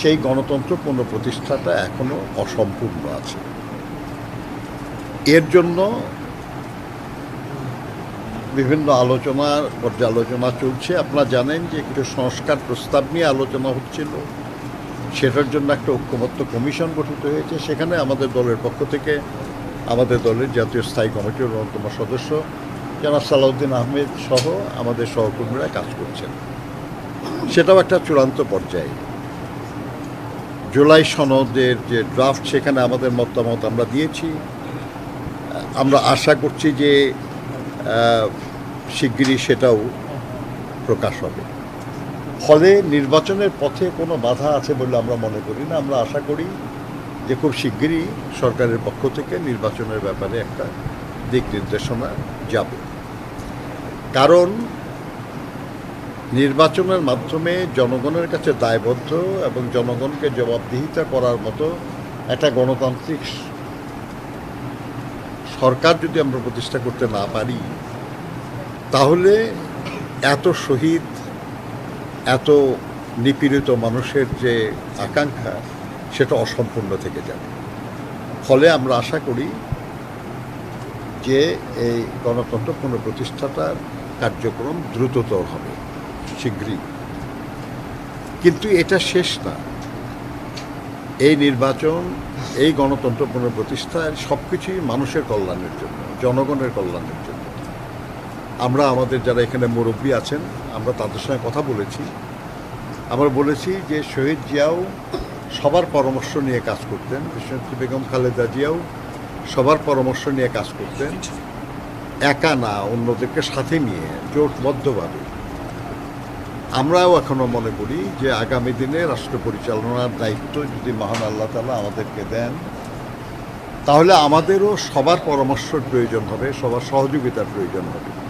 সেই গণতন্ত্র পুনঃপ্রতিষ্ঠাটা এখনও অসম্পূর্ণ আছে। এর জন্য বিভিন্ন আলোচনা, পর্যালোচনা চলছে। আপনারা জানেন যে কিছু সংস্কার প্রস্তাব নিয়ে আলোচনা হচ্ছিল। সেটার জন্য একটা ঐক্যমত্য কমিশন গঠিত হয়েছে। সেখানে আমাদের দলের পক্ষ থেকে আমাদের দলের জাতীয় স্থায়ী কমিটির অন্যতম সদস্য জনাব সালাউদ্দিন আহমেদ সহ আমাদের সহকর্মীরা কাজ করছেন। সেটাও একটা চূড়ান্ত পর্যায়ে। জুলাই সনদের যে ড্রাফট সেখানে আমাদের মতামত আমরা দিয়েছি। আমরা আশা করছি যে শিগগিরই সেটাও প্রকাশ হবে। ফলে নির্বাচনের পথে কোনো বাধা আছে বলে আমরা মনে করি না। আমরা আশা করি যে খুব শিগগিরই সরকারের পক্ষ থেকে নির্বাচনের ব্যাপারে একটা দিক নির্দেশনা যাবে। কারণ নির্বাচনের মাধ্যমে জনগণের কাছে দায়বদ্ধ এবং জনগণকে জবাবদিহিতা করার মতো একটা গণতান্ত্রিক সরকার যদি আমরা প্রতিষ্ঠা করতে না পারি, তাহলে এত শহীদ, এত নিপীড়িত মানুষের যে আকাঙ্ক্ষা, সেটা অসম্পূর্ণ থেকে যাবে। ফলে আমরা আশা করি যে এই গণতন্ত্র পুনঃপ্রতিষ্ঠাটার কার্যক্রম দ্রুততর হবে। শীঘ্রই। কিন্তু এটা শেষ না। এই নির্বাচন, এই গণতন্ত্র পুনঃপ্রতিষ্ঠার সব কিছুই মানুষের কল্যাণের জন্য, জনগণের কল্যাণের জন্য। আমরা আমাদের যারা এখানে মুরব্বী আছেন, আমরা তাদের সঙ্গে কথা বলেছি। আমরা বলেছি যে শহীদ জিয়াও সবার পরামর্শ নিয়ে কাজ করতেন। বিশ্বনেত্রী বেগম খালেদা জিয়াও সবার পরামর্শ নিয়ে কাজ করতেন। একা না, অন্যদেরকে সাথে নিয়ে জোটবদ্ধভাবে। আমরাও এখনও মনে করি যে আগামী দিনে রাষ্ট্র পরিচালনার দায়িত্ব যদি মহান আল্লাহ তালা আমাদেরকে দেন, তাহলে আমাদেরও সবার পরামর্শের প্রয়োজন হবে, সবার সহযোগিতার প্রয়োজন হবে।